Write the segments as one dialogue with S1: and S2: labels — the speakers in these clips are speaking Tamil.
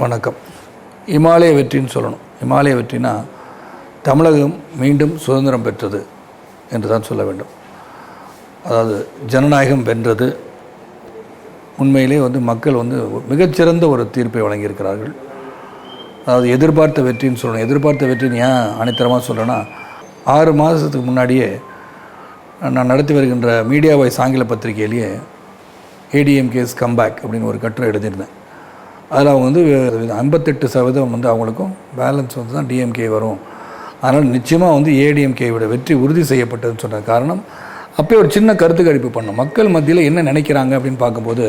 S1: வணக்கம். இமாலய வெற்றின்னு சொல்லணும். இமாலய வெற்றினா தமிழகம் மீண்டும் சுதந்திரம் பெற்றது என்று தான் சொல்ல வேண்டும். அதாவது ஜனநாயகம் வென்றது. உண்மையிலே வந்து மக்கள் வந்து மிகச்சிறந்த ஒரு தீர்ப்பை வழங்கியிருக்கிறார்கள். அதாவது எதிர்பார்த்த வெற்றின்னு சொல்லணும். எதிர்பார்த்த வெற்றின்னு ஏன் அனைத்தரமாக சொல்கிறேன்னா ஆறு மாதத்துக்கு முன்னாடியே நான் நடத்தி வருகின்ற மீடியா வாய்ஸ் ஆங்கில பத்திரிகையிலேயே ஏடிஎம்கேஸ் கம்பேக் அப்படின்னு ஒரு கட்டுரை எழுதியிருந்தேன். அதில் அவங்க வந்து ஐம்பத்தெட்டு சதவீதம் வந்து அவங்களுக்கும் பேலன்ஸ் வந்து தான் டிஎம்கே வரும். அதனால் நிச்சயமாக வந்து ஏடிஎம்கேயோட வெற்றி உறுதி செய்யப்பட்டதுன்னு சொன்ன காரணம். அப்போயே ஒரு சின்ன கருத்து கணிப்பு பண்ணோம். மக்கள் மத்தியில் என்ன நினைக்கிறாங்க அப்படின்னு பார்க்கும்போது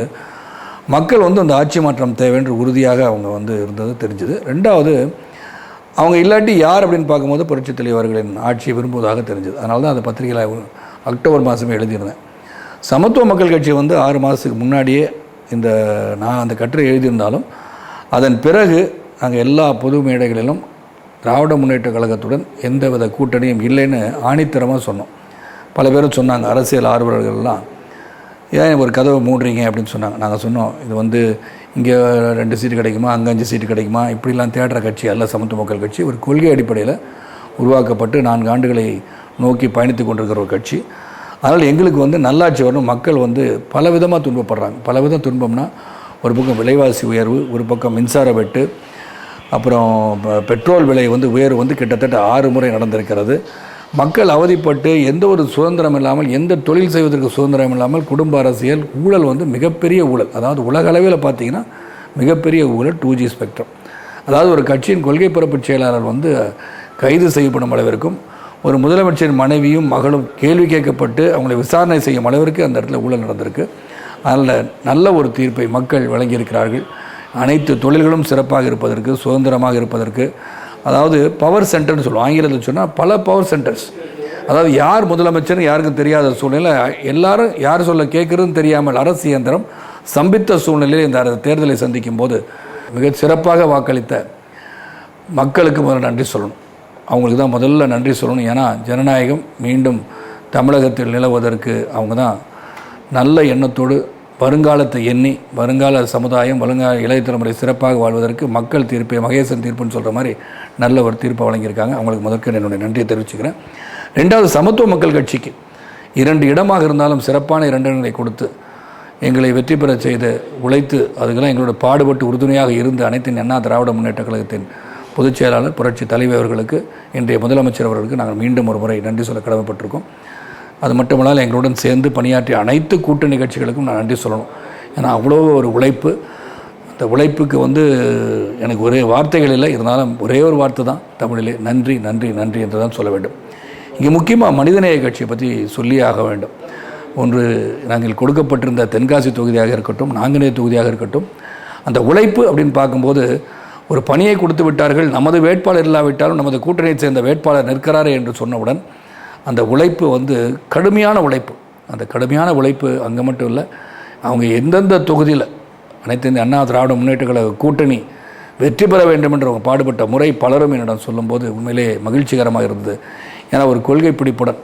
S1: மக்கள் வந்து அந்த ஆட்சி மாற்றம் தேவைன்ற உறுதியாக அவங்க வந்து இருந்தது தெரிஞ்சுது. ரெண்டாவது அவங்க இல்லாட்டி யார் அப்படின்னு பார்க்கும்போது புரட்சித் தலைவர்களின் ஆட்சியை விரும்புவதாக தெரிஞ்சுது. அதனால தான் அந்த பத்திரிகையில் அக்டோபர் மாதமே எழுதியிருந்தேன். சமத்துவ மக்கள் கட்சி வந்து ஆறு மாதத்துக்கு முன்னாடியே இந்த நான் அந்த கட்டுரை எழுதியிருந்தாலும் அதன் பிறகு நாங்கள் எல்லா பொது மேடைகளிலும் திராவிட முன்னேற்ற கழகத்துடன் எந்தவித கூட்டணியும் இல்லைன்னு ஆணித்தரமாக சொன்னோம். பல பேரும் சொன்னாங்க அரசியல் ஆர்வலர்கள்லாம் ஏன் ஒரு கதவை மூடுறீங்க? அப்படின்னு சொன்னாங்க. நாங்கள் சொன்னோம் இது வந்து இங்கே ரெண்டு சீட்டு கிடைக்குமா? அங்கே அஞ்சு சீட்டு கிடைக்குமா? இப்படிலாம் தேடுற கட்சி அல்ல சமத்துவ மக்கள் கட்சி. ஒரு கொள்கை அடிப்படையில் உருவாக்கப்பட்டு நான்கு ஆண்டுகளை நோக்கி பயணித்து கொண்டிருக்கிற ஒரு கட்சி. அதனால் எங்களுக்கு வந்து நல்லாட்சி வரணும். மக்கள் வந்து பல விதமாக துன்பப்படுறாங்க. பல விதம் துன்பம்னா ஒரு பக்கம் விலைவாசி உயர்வு ஒரு பக்கம் மின்சார வெட்டு அப்புறம் பெட்ரோல் விலை வந்து உயர்வு வந்து கிட்டத்தட்ட ஆறு முறை நடந்திருக்கிறது. மக்கள் அவதிப்பட்டு எந்த ஒரு சுதந்திரம் இல்லாமல் எந்த தொழில் செய்வதற்கு சுதந்திரம் இல்லாமல் குடும்ப அரசியல் ஊழல் வந்து மிகப்பெரிய ஊழல். அதாவது உலக அளவில் பார்த்தீங்கன்னா மிகப்பெரிய ஊழல் டூ ஜி ஸ்பெக்ட்ரம் அதாவது ஒரு கட்சியின் கொள்கை பரப்பு செயலாளர் வந்து கைது செய்யப்படும் அளவிற்கும் ஒரு முதலமைச்சரின் மனைவியும் மகளும் கேள்வி கேட்கப்பட்டு அவங்களை விசாரணை செய்யும் அளவிற்கு அந்த இடத்துல ஊழல் நடந்திருக்கு. அதனால் நல்ல ஒரு தீர்ப்பை மக்கள் வழங்கியிருக்கிறார்கள். அனைத்து தொழில்களும் சிறப்பாக இருப்பதற்கு சுதந்திரமாக இருப்பதற்கு. அதாவது பவர் சென்டர்னு சொல்லுவோம். ஆங்கிலத்தில் சொன்னால் பல பவர் சென்டர்ஸ் அதாவது யார் முதலமைச்சர் யாருக்கும் தெரியாத சூழ்நிலை. எல்லாரும் யார் சொல்ல கேட்குறதுன்னு தெரியாமல் அரசு இயந்திரம் சம்பித்த சூழ்நிலையில் இந்த தேர்தலை சந்திக்கும் போது மிக சிறப்பாக வாக்களித்த மக்களுக்கு முதல்ல நன்றி சொல்லணும். அவங்களுக்கு தான் முதல்ல நன்றி சொல்லணும். ஏன்னா ஜனநாயகம் மீண்டும் தமிழகத்தில் நிலவுவதற்கு அவங்க தான் நல்ல எண்ணத்தோடு வருங்காலத்தை எண்ணி வருங்கால சமுதாயம் வருங்கால இளைய தலைமுறை சிறப்பாக வாழ்வதற்கு மக்கள் தீர்ப்பை மகேசன் தீர்ப்புன்னு சொல்கிற மாதிரி நல்ல ஒரு தீர்ப்பை வழங்கியிருக்காங்க. அவங்களுக்கு முதற்க என்னுடைய நன்றியை தெரிவிச்சுக்கிறேன். ரெண்டாவது சமத்துவ மக்கள் கட்சிக்கு இரண்டு இடமாக இருந்தாலும் சிறப்பான இரண்டு இடங்களை கொடுத்து எங்களை வெற்றி பெறச் செய்து உழைத்து அதுக்கெல்லாம் எங்களோட பாடுபட்டு உறுதுணையாக இருந்து அனைத்தின் அண்ணா திராவிட முன்னேற்ற கழகத்தின் பொதுச் செயலாளர் புரட்சி தலைவர் அவர்களுக்கு இன்றைய முதலமைச்சர் அவர்களுக்கு நாங்கள் மீண்டும் ஒரு முறை நன்றி சொல்ல கடமைப்பட்டிருக்கோம். அது மட்டுமல்லால் எங்களுடன் சேர்ந்து பணியாற்றிய அனைத்து கூட்டணி கட்சிகளுக்கும் நான் நன்றி சொல்லணும். ஏன்னா அவ்வளோ ஒரு உழைப்பு. அந்த உழைப்புக்கு வந்து எனக்கு ஒரே வார்த்தைகள் இல்லை. இருந்தாலும் ஒரே ஒரு வார்த்தை தான் தமிழிலே நன்றி நன்றி நன்றி என்று தான் சொல்ல வேண்டும். இங்கே முக்கியமாக மனிதநேய கட்சியை பற்றி சொல்லியே ஆக வேண்டும். ஒன்று நாங்கள் கொடுக்கப்பட்டிருந்த தென்காசி தொகுதியாக இருக்கட்டும் நாங்குநேர் தொகுதியாக இருக்கட்டும் அந்த உழைப்பு அப்படின்னு பார்க்கும்போது ஒரு பணியை கொடுத்து விட்டார்கள் நமது வேட்பாளர் இல்லாவிட்டாலும் நமது கூட்டணியைச் சேர்ந்த வேட்பாளர் நிற்கிறாரே என்று சொன்னவுடன் அந்த உழைப்பு வந்து கடுமையான உழைப்பு. அந்த கடுமையான உழைப்பு அங்கே மட்டும் இல்லை அவங்க எந்தெந்த தொகுதியில் அனைத்து இந்த அண்ணா திராவிட முன்னேற்ற கழக கூட்டணி வெற்றி பெற வேண்டும் என்று அவங்க பாடுபட்ட முறை பலரும் என்னிடம் சொல்லும்போது உண்மையிலே மகிழ்ச்சிகரமாக இருந்தது. ஏன்னா ஒரு கொள்கை பிடிப்புடன்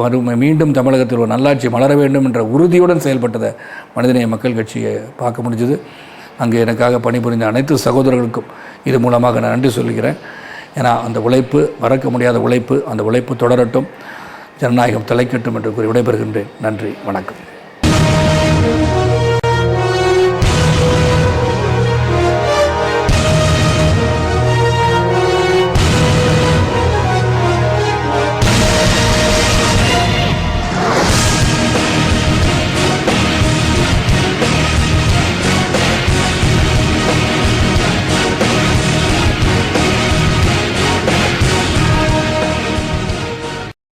S1: வரும் மீண்டும் தமிழகத்தில் ஒரு நல்லாட்சி மலர வேண்டும் என்ற உறுதியுடன் செயல்பட்டதை மனிதநேய மக்கள் கட்சியை பார்க்க முடிஞ்சது. அங்கே எனக்காக பணிபுரிந்த அனைத்து சகோதரர்களுக்கும் இது மூலமாக நான் நன்றி சொல்கிறேன் ஏன்னா அந்த உழைப்பு மறக்க முடியாத உழைப்பு அந்த உழைப்பு தொடரட்டும். ஜனநாயகம் தலைக்கட்டும் என்று கூறி விடைபெறுகின்றேன். நன்றி வணக்கம்.